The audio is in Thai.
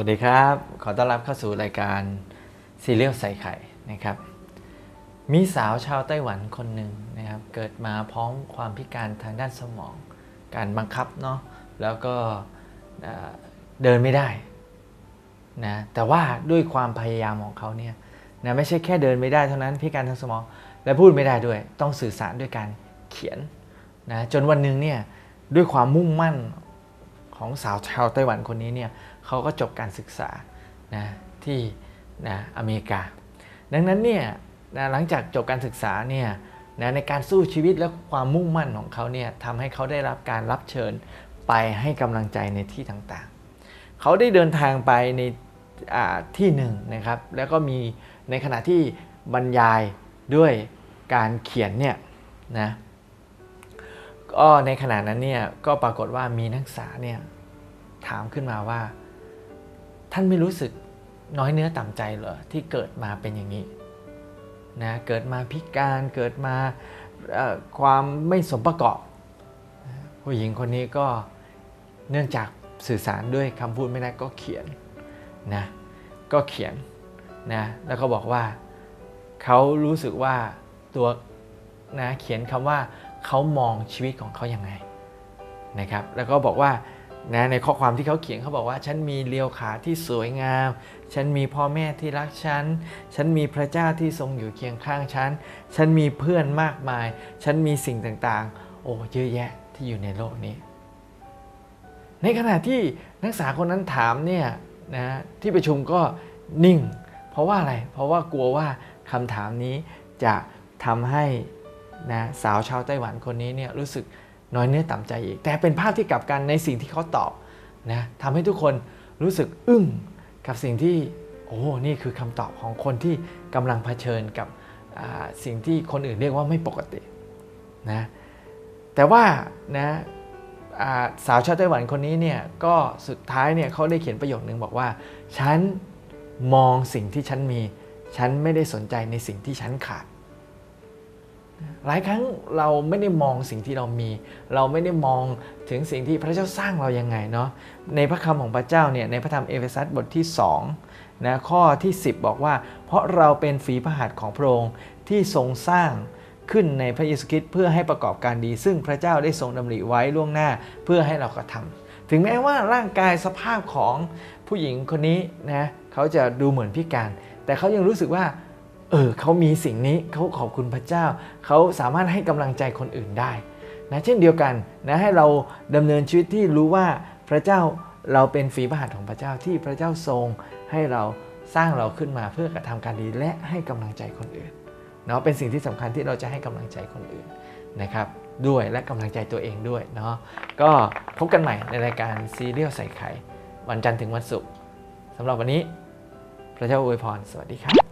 วัสดีครับ ขอต้อนรับเข้าสู่รายการซีเรียลใส่ไข่นะครับ มีสาวชาวไต้หวันคนหนึ่งนะครับ เกิดมาพร้อมความพิการทางด้านสมอง การบังคับเนาะ แล้วก็เอ่อเดินไม่ได้นะ แต่ว่าด้วยความพยายามของเขาเนี่ยนะไม่ใช่แค่เดินไม่ได้เท่านั้นพิการทางสมอง และพูดไม่ได้ด้วย ต้องสื่อสารด้วยการเขียนนะ จนวันหนึ่งเนี่ยด้วยความมุ่งมั่น ของสาวชาวไต้หวันคนนี้เนี่ยเขาก็จบการศึกษานะที่นะอเมริกา ดังนั้นเนี่ยนะหลังจากจบการศึกษาเนี่ยนะในการสู้ชีวิตและความมุ่งมั่นของเขาเนี่ยทำให้เขาได้รับการรับเชิญไปให้กำลังใจในที่ต่างๆ เขาได้เดินทางไปในที่หนึ่งนะครับ แล้วก็มีในขณะที่บรรยายด้วยการเขียนเนี่ยนะ ก็ในขณะนั้นเนี่ยก็ปรากฏว่ามีนักศึกษาเนี่ยถามขึ้นมาว่า ท่านไม่รู้สึกน้อยเนื้อต่ำใจเหรอที่เกิดมาเป็นอย่างนี้นะเกิดมาพิการเกิดมาความไม่สมประกอบ ผู้หญิงคนนี้ก็เนื่องจากสื่อสารด้วยคำพูดไม่ได้ก็เขียนนะก็เขียนนะแล้วก็บอกว่าเขารู้สึกว่าตัวนะเขียนคำว่า เขามองชีวิตของเขาอย่างไงนะครับแล้วก็บอกว่านะในข้อความที่เขาเขียนเขาบอกว่า ฉันมีเลียวขาที่สวยงาม ฉันมีพ่อแม่ที่รักฉัน ฉันมีพระเจ้าที่ทรงอยู่เคียงข้างฉัน ฉันมีเพื่อนมากมาย ฉันมีสิ่งต่างๆ โอ้เยอะแยะที่อยู่ในโลกนี้ ในขณะที่นักศึกษาคนนั้นถามเนี่ยนะที่ประชุมก็นิ่ง เพราะว่าอะไร เพราะว่ากลัวว่าคำถามนี้จะทำให้ นะสาวชาวไต้หวันคนนี้เนี่ยรู้สึกน้อยเนื้อต่ำใจอีก แต่เป็นภาพที่กลับกันในสิ่งที่เขาตอบนะทำให้ทุกคนรู้สึกอึ้งกับสิ่งที่โอ้นี่คือคำตอบของคนที่กำลังเผชิญกับสิ่งที่คนอื่นเรียกว่าไม่ปกตินะแต่ว่านะาสาวชาวไต้หวันคนนี้เนี่ยก็สุดท้ายเนี่ยเขาได้เขียนประโยคนึงบอกว่า ฉันมองสิ่งที่ฉันมี ฉันไม่ได้สนใจในสิ่งที่ฉันขาด หลายครั้งเราไม่ได้มองสิ่งที่เรามี เราไม่ได้มองถึงสิ่งที่พระเจ้าสร้างเรายังไงเนาะในพระคำของพระเจ้าเนี่ยในพระธรรมเอเฟซัสบทที่2นะข้อที่ 10 บอกว่า เพราะเราเป็นฝีพระหัตถ์ของพระองค์ที่ทรงสร้างขึ้นในพระเยซูคริสต์เพื่อให้ประกอบการดี ซึ่งพระเจ้าได้ทรงดำริไว้ล่วงหน้าเพื่อให้เรากระทำถึงแม้ว่าร่างกายสภาพของผู้หญิงคนนี้นะเขาจะดูเหมือนพิการ แต่เขายังรู้สึกว่า เออเขามีสิ่งนี้เขาขอบคุณพระเจ้า เขาสามารถให้กำลังใจคนอื่นได้นะเช่นเดียวกันนะให้เราดำเนินชีวิตที่รู้ว่าพระเจ้าเราเป็นฝีพระหัตถ์ของพระเจ้าที่พระเจ้าทรงให้เราสร้างเราขึ้นมาเพื่อกระทำการดีและให้กำลังใจคนอื่นเนาะเป็นสิ่งที่สำคัญที่เราจะให้กำลังใจคนอื่นนะครับด้วยและกำลังใจตัวเองด้วยเนาะก็พบกันใหม่ในรายการซีเรียลใส่ไข่วันจันทร์ถึงวันศุกร์สำหรับวันนี้ พระเจ้าอวยพรสวัสดีครับ